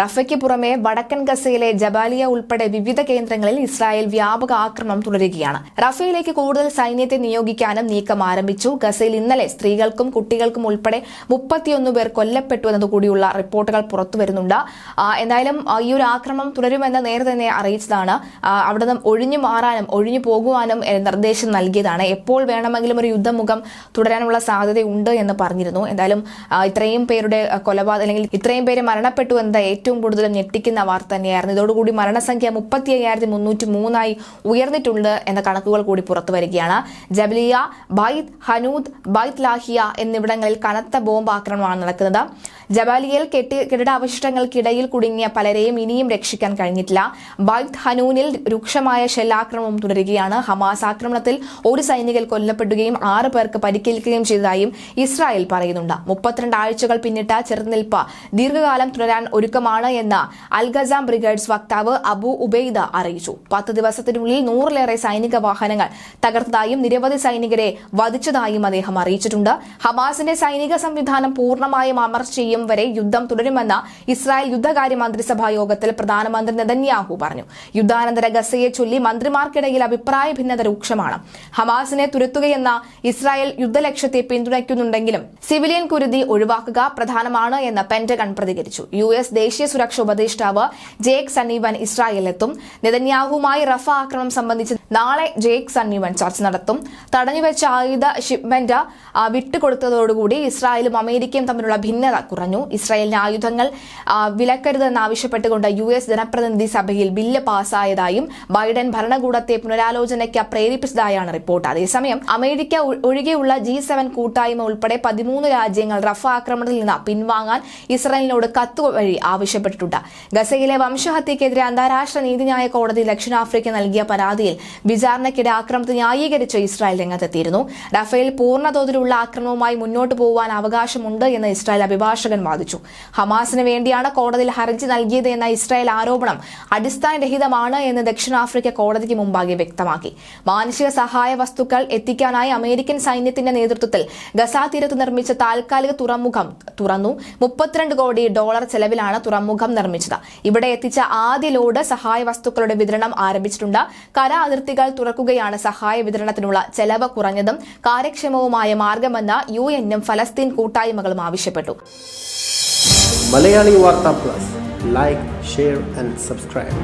റഫയ്ക്ക് പുറമെ വടക്കൻ ഗസയിലെ ജബാലിയ ഉൾപ്പെടെ വിവിധ കേന്ദ്രങ്ങളിൽ ഇസ്രായേൽ വ്യാപക ആക്രമണം തുടരുകയാണ്. റഫയിലേക്ക് കൂടുതൽ സൈന്യത്തെ നിയോഗിക്കാനും നീക്കം ആരംഭിച്ചു. ഗസയിൽ ഇന്നലെ സ്ത്രീകൾക്കും കുട്ടികൾക്കും ഉൾപ്പെടെ മുപ്പത്തിയൊന്ന് പേർ കൊല്ലപ്പെട്ടു എന്നതുകൂടിയുള്ള റിപ്പോർട്ടുകൾ പുറത്തുവരുന്നുണ്ട്. എന്തായാലും ഈ ഒരു ആക്രമണം തുടരുമെന്ന് നേരത്തെ തന്നെ അറിയിച്ചതാണ്. അവിടെ നിന്ന് ഒഴിഞ്ഞു മാറാനും ഒഴിഞ്ഞു പോകുവാനും നിർദ്ദേശം നൽകിയതാണ്. എപ്പോൾ വേണമെങ്കിലും ഒരു യുദ്ധമുഖം തുടരാനുള്ള സാധ്യതയുണ്ട് എന്ന് പറഞ്ഞിരുന്നു. എന്തായാലും ഇത്രയും പേരുടെ കൊലപാതകം അല്ലെങ്കിൽ ഇത്രയും പേര് മരണപ്പെട്ടു എന്നത് ഏറ്റവും കൂടുതൽ ഞെട്ടിക്കുന്ന വാർത്ത തന്നെയായിരുന്നു. ഇതോടുകൂടി മരണസംഖ്യ മുപ്പത്തി അയ്യായിരത്തി മുന്നൂറ്റി മൂന്നായി ഉയർന്നിട്ടുണ്ട് എന്ന കണക്കുകൾ കൂടി പുറത്തു വരികയാണ്. ജബലിയ ബൈത്ത് ഹനൂദ് ബൈത്ത് ലാഹിയ എന്നിവിടങ്ങളിൽ കനത്ത ബോംബ് ആക്രമണമാണ് നടക്കുന്നത്. ജബാലിയയിൽ കെട്ടി കെട്ടിടാവശിഷ്ടങ്ങൾക്കിടയിൽ കുടുങ്ങിയ പലരെയും ഇനിയും രക്ഷിക്കാൻ കഴിഞ്ഞിട്ടില്ല. ബൈത്ത് ഹനൂനിൽ രൂക്ഷമായ ഷെല്ലാക്രമണം തുടരുകയാണ്. ഹമാസ് ആക്രമണത്തിൽ ഒരു സൈനികൻ കൊല്ലപ്പെടുകയും ആറ് പേർക്ക് പരിക്കേൽക്കുകയും ചെയ്തതായും ഇസ്രായേൽ പറയുന്നുണ്ട്. മുപ്പത്തിരണ്ട് ആഴ്ചകൾ പിന്നിട്ട ചെറുനിൽപ്പ് ദീർഘകാലം തുടരാൻ ഒരുക്കമാണ് എന്ന് അൽഗസാം ബ്രിഗേഡ്സ് വക്താവ് അബു ഉബൈദ അറിയിച്ചു. പത്ത് ദിവസത്തിനുള്ളിൽ നൂറിലേറെ സൈനിക വാഹനങ്ങൾ തകർത്തതായും നിരവധി സൈനികരെ വധിച്ചതായും അദ്ദേഹം അറിയിച്ചിട്ടുണ്ട്. ഹമാസിന്റെ സൈനിക സംവിധാനം പൂർണമായും അമർച്ച ചെയ്യും വരെ യുദ്ധം തുടരുമെന്ന് ഇസ്രായേൽ യുദ്ധകാര്യ മന്ത്രിസഭാ യോഗത്തിൽ പ്രധാനമന്ത്രി നെതന്യാഹു പറഞ്ഞു. യുദ്ധാനന്തര ഗസയെ ചൊല്ലി മന്ത്രിമാർക്കിടയിൽ അഭിപ്രായ ഭിന്നത രൂക്ഷമാണ്. ഹമാസിനെ തുരത്തുകയെന്ന ഇസ്രായേൽ യുദ്ധലക്ഷ്യത്തെ പിന്തുണയ്ക്കുന്നുണ്ടെങ്കിലും സിവിലിയൻ കുരുതി ഒഴിവാക്കുക പ്രധാനമാണ് എന്ന് പെന്റഗൺ പ്രതികരിച്ചു. യു എസ് ദേശീയ സുരക്ഷാ ഉപദേഷ്ടാവ് ജേക്ക് സണ്ണീവൻ ഇസ്രായേലിലെത്തും. നെതന്യാഹുമായി റഫ ആക്രമണം സംബന്ധിച്ച് നാളെ ജേക്ക് സണ്ണീവൻ ചർച്ച നടത്തും. തടഞ്ഞുവെച്ച ആയുധ ഷിപ്മെന്റ് വിട്ടുകൊടുത്തതോടുകൂടി ഇസ്രായേലും അമേരിക്കയും തമ്മിലുള്ള ഭിന്നത കുറഞ്ഞു. ഇസ്രായേലിന് ആയുധങ്ങൾ വിലക്കരുതെന്നാവശ്യപ്പെട്ടുകൊണ്ട് യു എസ് ജനപ്രതിനിധി സഭയിൽ ബില്ല് പാസായതായും ബൈഡൻ ഭരണകൂടത്തെ പുനരാലോചനയ്ക്ക് പ്രേരിപ്പിച്ചതായാണ് റിപ്പോർട്ട്. അതേസമയം അമേരിക്ക ഒഴികെയുള്ള ജി സെവൻ കൂട്ടായ്മ ഉൾപ്പെടെ പതിമൂന്ന് രാജ്യങ്ങൾ റഫ ആക്രമണത്തിൽ നിന്ന് പിൻവാങ്ങാൻ ഇസ്രായേലിനോട് കത്ത് വഴി ആവശ്യപ്പെട്ടിട്ടുണ്ട്. ഗസയിലെ വംശഹത്യക്കെതിരെ അന്താരാഷ്ട്ര നീതിന്യായ കോടതി ദക്ഷിണാഫ്രിക്ക നൽകിയ പരാതിയിൽ വിചാരണയ്ക്കിടെ ആക്രമണത്തെ ന്യായീകരിച്ച് ഇസ്രായേൽ രംഗത്തെത്തിയിരുന്നു. റഫേൽ പൂർണതോതിലുള്ള ആക്രമണവുമായി മുന്നോട്ട് പോകാൻ അവകാശമുണ്ട് എന്ന് ഇസ്രായേൽ അഭിഭാഷകൻ വാദിച്ചു. ഹമാസിന് വേണ്ടിയാണ് കോടതിയിൽ ഹർജി നൽകിയത് എന്ന ഇസ്രായേൽ ആരോപണം അടിസ്ഥാനരഹിതമാണ് എന്ന് ദക്ഷിണാഫ്രിക്ക കോടതിക്ക് മുമ്പാകെ വ്യക്തമാക്കി. മാനുഷിക സഹായ വസ്തുക്കൾ എത്തിക്കാനായി അമേരിക്കൻ സൈന്യത്തിന്റെ നേതൃത്വത്തിൽ ഗസാ തീരത്ത് നിർമ്മിച്ച താൽക്കാലിക തുറമുഖം തുറന്നു. മുപ്പത്തിരണ്ട് കോടി ഡോളർ ചെലവിലാണ് തുറമുഖം നിർമ്മിച്ചത്. ഇവിടെ എത്തിച്ച ആദ്യ ലോഡ് സഹായ വസ്തുക്കളുടെ വിതരണം ആരംഭിച്ചിട്ടുണ്ട്. കര അതിർത്തികൾ തുറക്കുകയാണ് സഹായ വിതരണത്തിനുള്ള ചെലവ് കുറഞ്ഞതും കാര്യക്ഷമവുമായ മാർഗമെന്ന് യു എന്നും ഫലസ്തീൻ കൂട്ടായ്മകളും ആവശ്യപ്പെട്ടു. Malayali Vartha plus. Like share and subscribe